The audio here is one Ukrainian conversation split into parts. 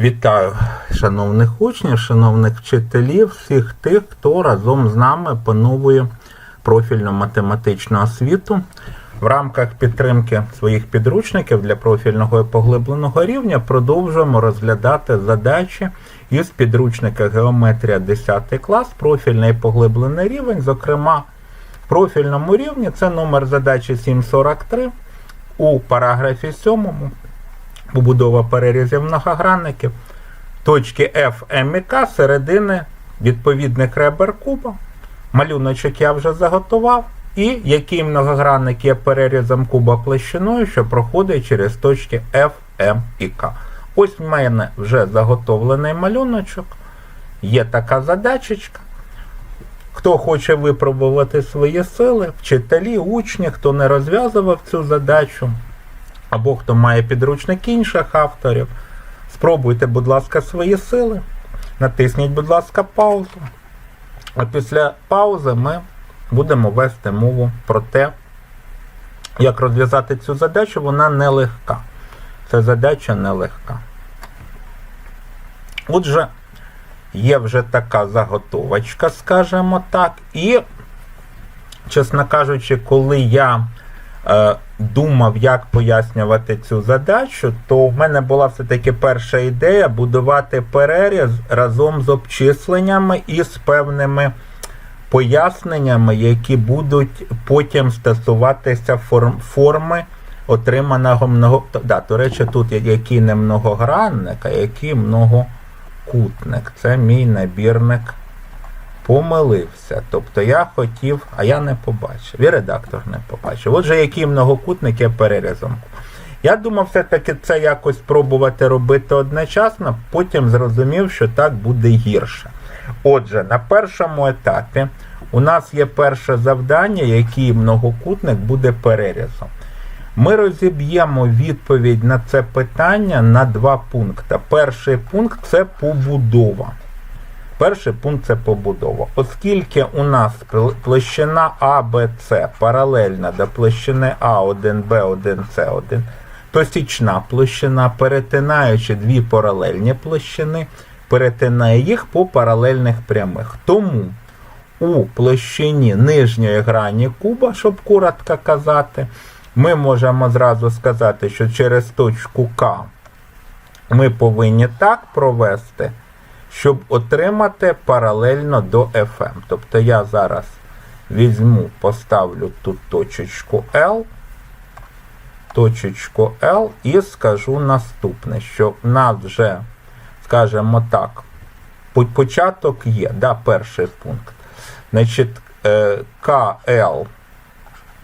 Вітаю шановних учнів, шановних вчителів, всіх тих, хто разом з нами пановує профільну математичну освіту. В рамках підтримки своїх підручників для профільного і поглибленого рівня продовжуємо розглядати задачі із підручника Геометрія 10 клас, профільний і поглиблений рівень. Зокрема, в профільному рівні це номер задачі 743 у параграфі 7 побудова перерізів многогранників, точки F, M і K середини відповідних ребер куба. Малюночок я вже заготував. І який многогранник є перерізом куба площиною, що проходить через точки F, M і K. Ось в мене вже заготовлений малюночок. Є така задачечка. Хто хоче випробувати свої сили, вчителі, учні, хто не розв'язував цю задачу, або хто має підручник інших авторів, спробуйте, будь ласка, свої сили. Натисніть, будь ласка, паузу. А після паузи ми будемо вести мову про те, як розв'язати цю задачу. Вона нелегка. Ця задача нелегка. Отже, є вже така заготовочка, скажімо так. І, чесно кажучи, коли я думав, як пояснювати цю задачу, то в мене була все-таки перша ідея будувати переріз разом з обчисленнями і з певними поясненнями, які будуть потім стосуватися форм, форми отриманого много. Да, до речі, тут який не многогранник, а який многокутник. Це мій набірник помилився. Тобто я хотів, а я не побачив. І редактор не побачив. Отже, який многокутник є перерізом. Я думав, все-таки це якось пробувати робити одночасно, потім зрозумів, що так буде гірше. Отже, на першому етапі у нас є перше завдання, який многокутник буде перерізом. Ми розіб'ємо відповідь на це питання на два пункти. Перший пункт це побудова. Перший пункт це побудова. Оскільки у нас площина АБЦ паралельна до площини А1, Б1, С1, то січна площина, перетинаючи дві паралельні площини, перетинає їх по паралельних прямих. Тому у площині нижньої грані куба, щоб коротко казати, ми можемо зразу сказати, що через точку К ми повинні так провести, щоб отримати паралельно до FM. Тобто я зараз візьму, поставлю тут точечку L, точечку L і скажу наступне, що в нас вже, скажімо так, початок є, да, перший пункт. Значить, КЛ,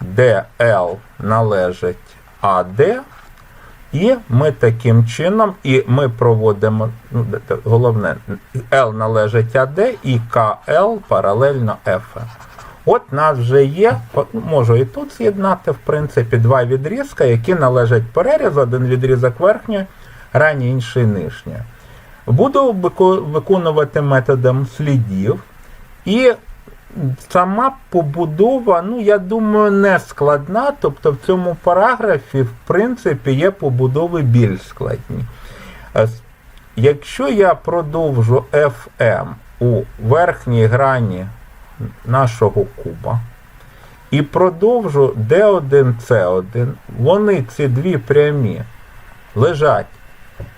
ДЛ належить АД, і ми таким чином, і ми проводимо, ну, головне, L належить АД і КЛ паралельно ФМ. От нас вже є, можу і тут з'єднати, в принципі, два відрізка, які належать перерізу, один відрізок верхньої, грані, інший нижньої. Буду виконувати методом слідів. І сама побудова, ну, я думаю, не складна. Тобто в цьому параграфі, в принципі, є побудови більш складні. Якщо я продовжу FM у верхній грані нашого куба і продовжу D1, C1, вони ці дві прямі лежать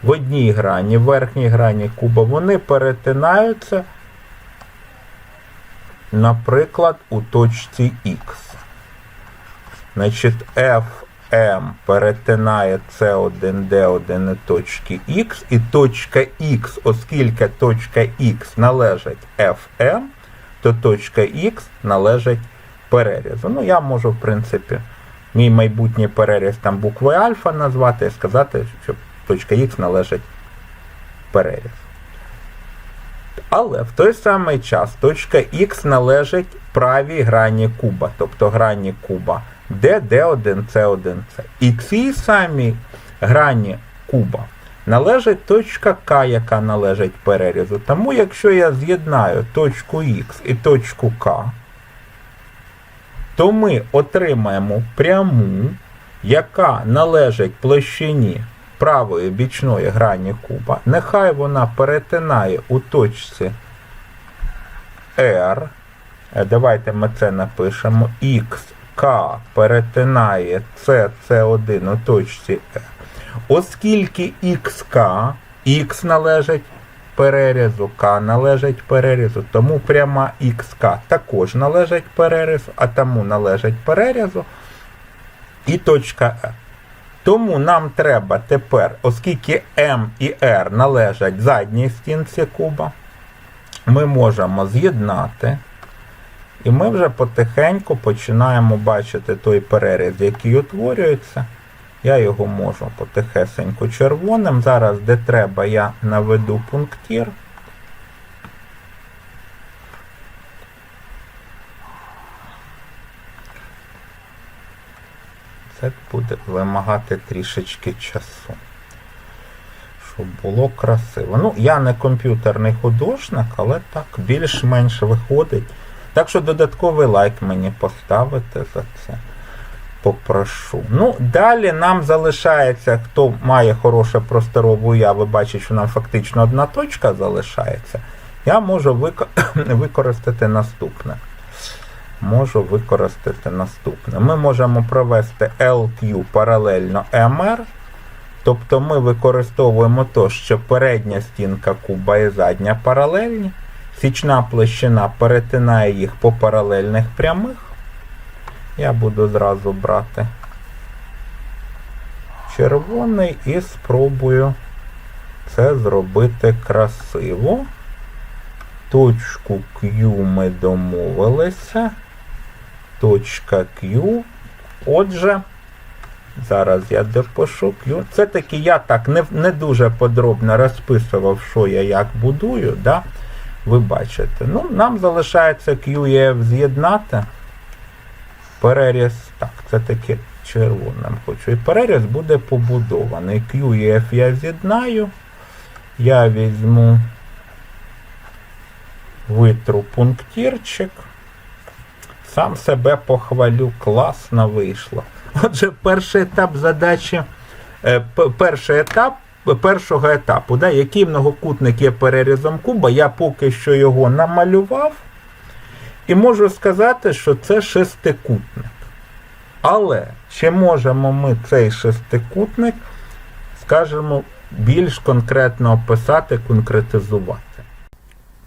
в одній грані, в верхній грані куба, вони перетинаються наприклад, у точці Х. Значить, FM перетинає C1, D1 і точки Х, і точка Х, оскільки точка Х належить FM, то точка Х належить перерізу. Ну, я можу, в принципі, мій майбутній переріз там буквою альфа назвати і сказати, що точка Х належить переріз. Але в той самий час точка Х належить правій грані куба, тобто грані куба, де D1, C1, C. І цій самій грані куба належить точка К, яка належить перерізу. Тому якщо я з'єднаю точку Х і точку К, то ми отримаємо пряму, яка належить площині правої бічної грані куба, нехай вона перетинає у точці R. Е, Давайте ми це напишемо. XK перетинає C, C1 у точці R. Оскільки XK, X належить перерізу, К належить перерізу, тому пряма XK також належить перерізу, а тому належить перерізу і точка Е. Тому нам треба тепер, оскільки М і R належать задній стінці куба, ми можемо з'єднати. І ми вже потихеньку починаємо бачити той переріз, який утворюється. Я його можу потихесеньку червоним. Зараз, де треба, я наведу пунктір. Це буде вимагати трішечки часу. Щоб було красиво. Ну, я не комп'ютерний художник, але так більш-менш виходить. Так що додатковий лайк мені поставити за це. Попрошу. Ну, далі нам залишається, хто має хороше просторову уяву, бачить, що нам фактично одна точка залишається. Я можу вик- використати наступне. Можу використати наступне. Ми можемо провести LQ паралельно MR. Тобто ми використовуємо то, що передня стінка куба і задня паралельні. Січна площина перетинає їх по паралельних прямих. Я буду зразу брати червоний і спробую це зробити красиво. Точку Q ми домовилися. Q. Отже, зараз я допишу Q. Це таки я так не, не дуже подробно розписував, що я як будую. Да? Ви бачите. Ну, нам залишається Q і F з'єднати. Переріз, так, це таки червоним хочу. І переріз буде побудований. Q і F я з'єднаю. Я візьму витру пунктирчик. Сам себе похвалю, класно вийшло. Отже, перший етап задачі, е, перший етап першого етапу, да, який многокутник є перерізом куба, я поки що його намалював. І можу сказати, що це шестикутник. Але чи можемо ми цей шестикутник, скажімо, більш конкретно описати, конкретизувати?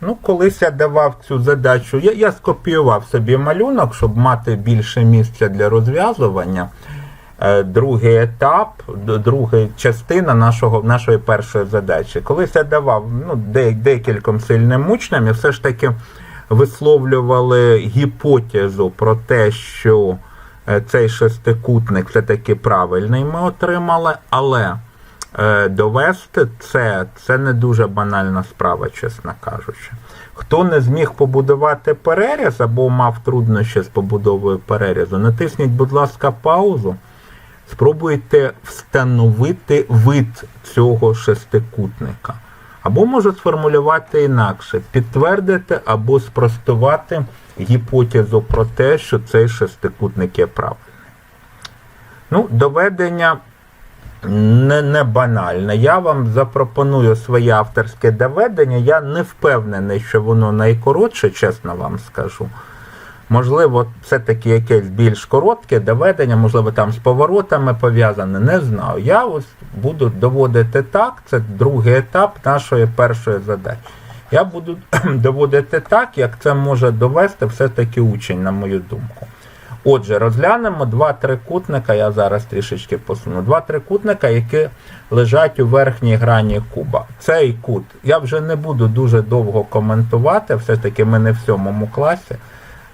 Ну, колись я давав цю задачу, я, я скопіював собі малюнок, щоб мати більше місця для розв'язування. Е, Другий етап, друга частина нашого, нашої першої задачі. Колись я давав ну, де, декільком сильним учням і все ж таки висловлювали гіпотезу про те, що е, цей шестикутник все-таки правильний ми отримали, але довести це, це не дуже банальна справа, чесно кажучи. Хто не зміг побудувати переріз або мав труднощі з побудовою перерізу, натисніть, будь ласка, паузу. Спробуйте встановити вид цього шестикутника. Або можу сформулювати інакше, підтвердити або спростувати гіпотезу про те, що цей шестикутник є правильний. Ну, доведення не, не банальне. Я вам запропоную своє авторське доведення. Я не впевнений, що воно найкоротше, чесно вам скажу. Можливо, все-таки якесь більш коротке доведення, можливо, там з поворотами пов'язане, не знаю. Я ось буду доводити так, це другий етап нашої першої задачі. Я буду доводити так, як це може довести все-таки учень, на мою думку. Отже, розглянемо два трикутника, я зараз трішечки посуну. Два трикутника, які лежать у верхній грані куба. Цей кут я вже не буду дуже довго коментувати, все-таки ми не в сьомому класі.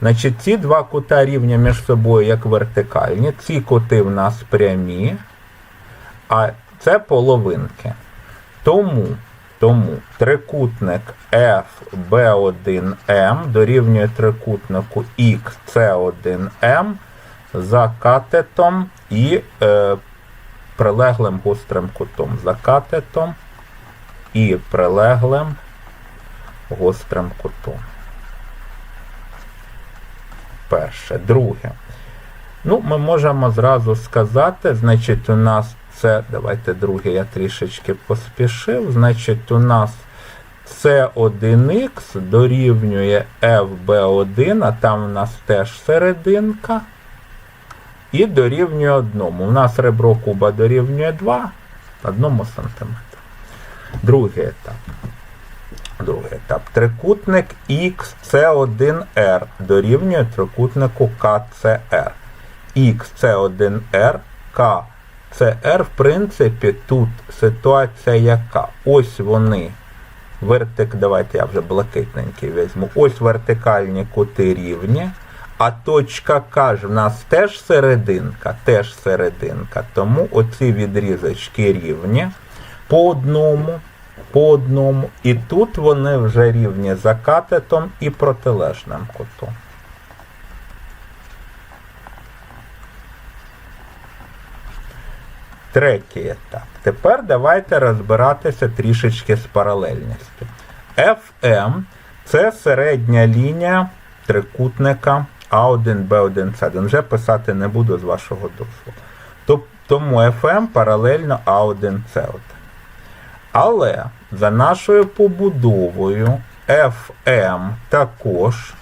Значить, ці два кута рівня між собою як вертикальні. Ці кути в нас прямі, а це половинки. Тому, тому трикутник FB1M дорівнює трикутнику XC1M за катетом і е, прилеглим гострим кутом. За катетом і прилеглим гострим кутом. Перше. Друге. Ну, ми можемо зразу сказати, значить, у нас це, давайте другий я трішечки поспішив. Значить, у нас С1х дорівнює FB1, а там у нас теж серединка. І дорівнює одному. У нас ребро куба дорівнює 2 одному сантиметру. Другий етап. Другий етап. Трикутник XC1R дорівнює трикутнику KCR. XC1R, KCR, в принципі, тут ситуація яка? Ось вони. Вертик, давайте я вже блакитненький візьму. Ось вертикальні кути рівні. А точка К в нас теж серединка, теж серединка. Тому оці відрізочки рівні по одному, по одному. І тут вони вже рівні за катетом і протилежним кутом. Третій етап. Тепер давайте розбиратися трішечки з паралельністю. FM це середня лінія трикутника А1, Б1, С1. Вже писати не буду з вашого дозволу. Тому FM паралельно А1, С1. Але за нашою побудовою FM також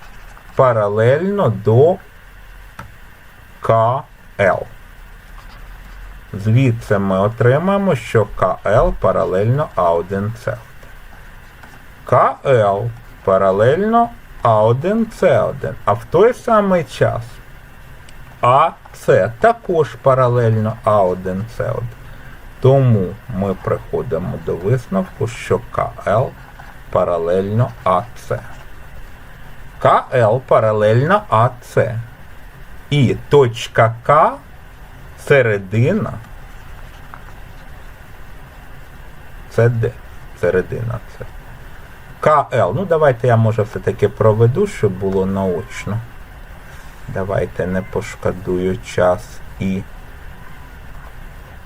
паралельно до КЛ. Звідси ми отримаємо, що КЛ паралельно А1С1. КЛ паралельно А1С1. А в той самий час АС також паралельно А1С1. Тому ми приходимо до висновку, що КЛ паралельно АС. КЛ паралельно АС. І точка К середина. Це де? Середина це. КЛ. Ну, давайте я може все-таки проведу, щоб було наочно. Давайте не пошкодую час і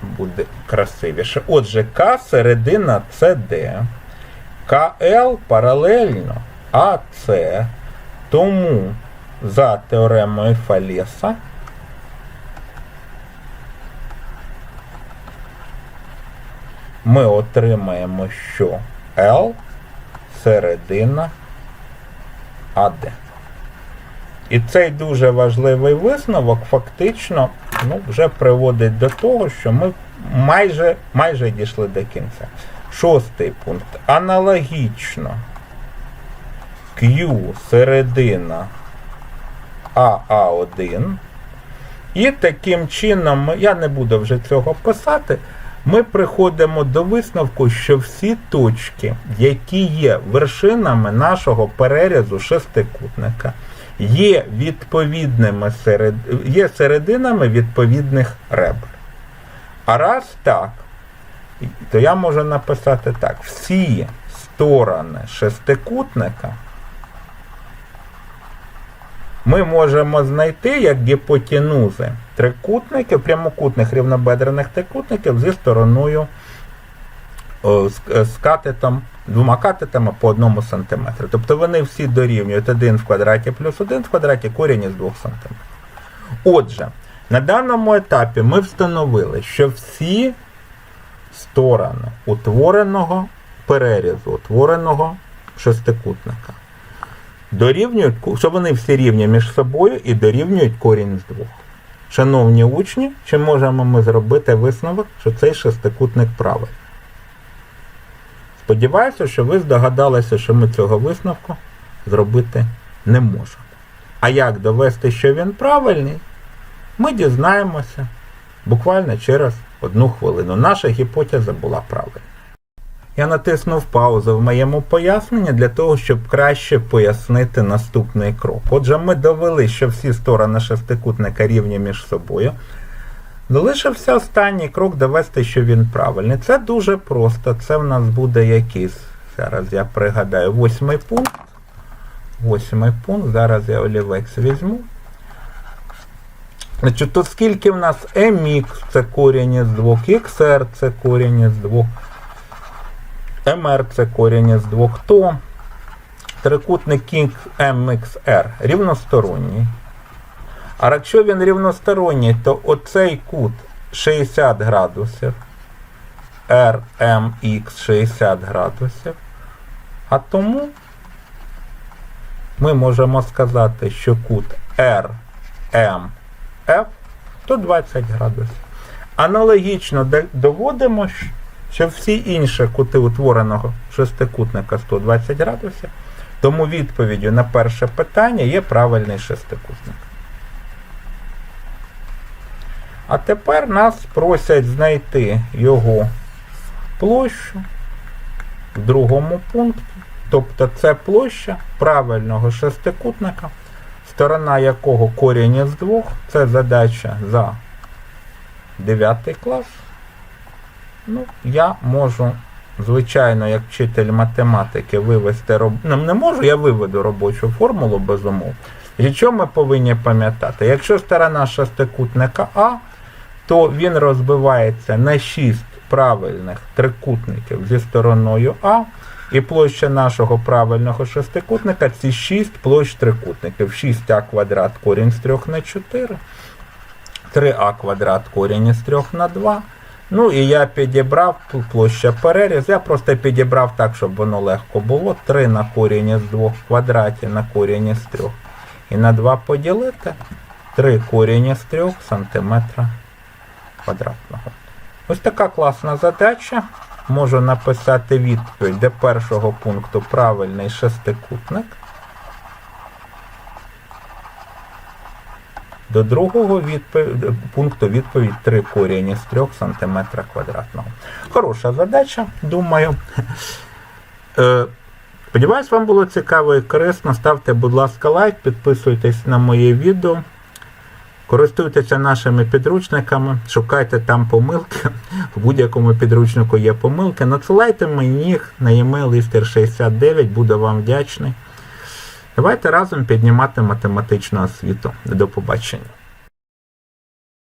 буде красивіше. Отже, К середина це Д. КЛ паралельно АЦ. Тому за теоремою Фалеса ми отримаємо, що L середина АД. І цей дуже важливий висновок фактично ну, вже приводить до того, що ми майже, майже дійшли до кінця. Шостий пункт. Аналогічно Q середина АА1. І таким чином, я не буду вже цього писати, ми приходимо до висновку, що всі точки, які є вершинами нашого перерізу шестикутника, є відповідними серед... є серединами відповідних ребр. А раз так, то я можу написати так: всі сторони шестикутника ми можемо знайти як гіпотенузи трикутників, прямокутних рівнобедрених трикутників зі стороною з, з катетом, двома катетами по одному сантиметру. Тобто вони всі дорівнюють 1 в квадраті плюс 1 в квадраті корінь із 2 сантиметрів. Отже, на даному етапі ми встановили, що всі сторони утвореного перерізу, утвореного шестикутника дорівнюють, що вони всі рівні між собою і дорівнюють корінь з двох. Шановні учні, чи можемо ми зробити висновок, що цей шестикутник правий? Сподіваюся, що ви здогадалися, що ми цього висновку зробити не можемо. А як довести, що він правильний, ми дізнаємося буквально через одну хвилину. Наша гіпотеза була правильна. Я натиснув паузу в моєму поясненні для того, щоб краще пояснити наступний крок. Отже, ми довели, що всі сторони шестикутника рівні між собою. Залишився останній крок довести, що він правильний. Це дуже просто. Це в нас буде якийсь. Зараз я пригадаю, восьмий пункт. Восьмий пункт. Зараз я олівець візьму. Значить, то скільки в нас mx це корінь із 2, xr це корінь із 2, mr це корінь із 2, то трикутник MXR рівносторонній. А якщо він рівносторонній, то оцей кут 60 градусів. RMX 60 градусів. А тому ми можемо сказати, що кут RMF то 20 градусів. Аналогічно доводимо, щ- що всі інші кути утвореного шестикутника 120 градусів. Тому відповіддю на перше питання є правильний шестикутник. А тепер нас просять знайти його площу в другому пункті. Тобто це площа правильного шестикутника, сторона якого корінь із двох. Це задача за 9 клас. Ну, я можу, звичайно, як вчитель математики, вивести роб... ну, не можу, я виведу робочу формулу без умов. І що ми повинні пам'ятати? Якщо сторона шестикутника А, то він розбивається на 6 правильних трикутників зі стороною А, і площа нашого правильного шестикутника це 6 площ трикутників. 6а квадрат корінь з 3 на 4, 3а квадрат корінь із 3 на 2. Ну і я підібрав пл- площа переріз. Я просто підібрав так, щоб воно легко було. 3 на корінь із 2 в квадраті на корінь із 3. І на 2 поділити 3 корінь із 3 сантиметра квадратного. Ось така класна задача. Можу написати відповідь до першого пункту правильний шестикутник. До другого відпов- пункту відповідь 3 корінь із 3 см квадратного. Хороша задача, думаю. Е, Сподіваюсь, вам було цікаво і корисно. Ставте, будь ласка, лайк, підписуйтесь на моє відео. Користуйтеся нашими підручниками, шукайте там помилки. В будь-якому підручнику є помилки. Надсилайте мені їх на e-mail lister69, буду вам вдячний. Давайте разом піднімати математичну освіту. До побачення.